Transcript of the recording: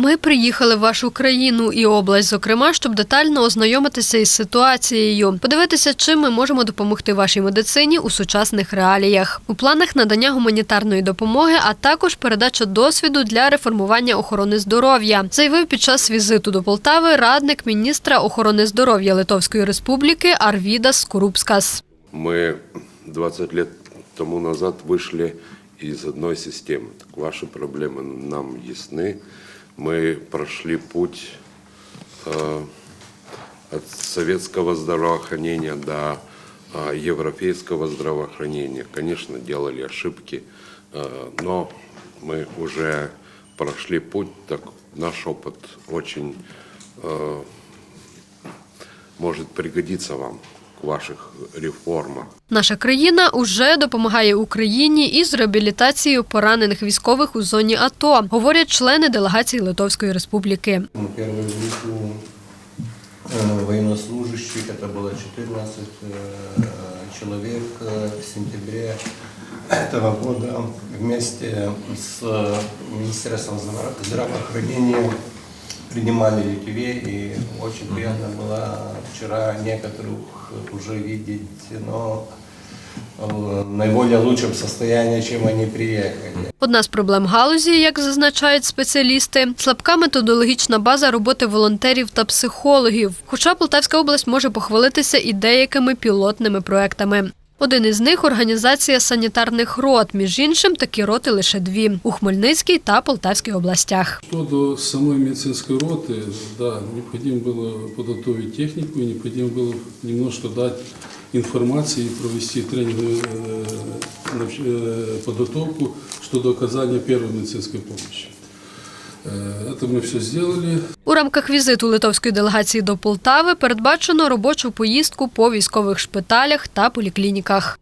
Ми приїхали в вашу країну і область, зокрема, щоб детально ознайомитися із ситуацією, подивитися, чим ми можемо допомогти вашій медицині у сучасних реаліях. У планах надання гуманітарної допомоги, а також передача досвіду для реформування охорони здоров'я, заявив під час візиту до Полтави радник міністра охорони здоров'я Литовської Республіки Арвідас Скурупскас. Мы 20 лет тому назад вышли из одной системы. Так ваши проблемы нам ясны. Мы прошли путь э, от советского здравоохранения до э, европейского здравоохранения. Конечно, делали ошибки, э, но мы уже прошли путь, так наш опыт очень э, может пригодиться вам ваших реформах. Наша країна уже допомагає Україні із реабілітацією поранених військових у зоні АТО, говорять члени делегації Литовської Республіки. Ну, Первую группу э, военнослужащих, это было 14 э, человек э, в сентябре этого года вместе с Министерством здраво- здравоохранения принимали Литве, и очень приятно было вчера некоторых уже видеть, но в наиболее лучшем состоянии, чем они приехали. Одна з проблем галузі, як зазначають спеціалісти, слабка методологічна база роботи волонтерів та психологів. Хоча Полтавська область може похвалитися і деякими пілотними проектами. Один із них організація санітарних рот. Між іншим, такі роти лише дві у Хмельницькій та Полтавській областях. Что до самой медицинской роты, да, необходимо было подготовить технику, и необходимо было немножко дать информации, провести тренинговую э, навч- э, подготовку, что до оказания первой медицинской помощи. Э, Это мы все сделали. У рамках візиту литовської делегації до Полтави передбачено робочу поїздку по військових шпиталях та поліклініках.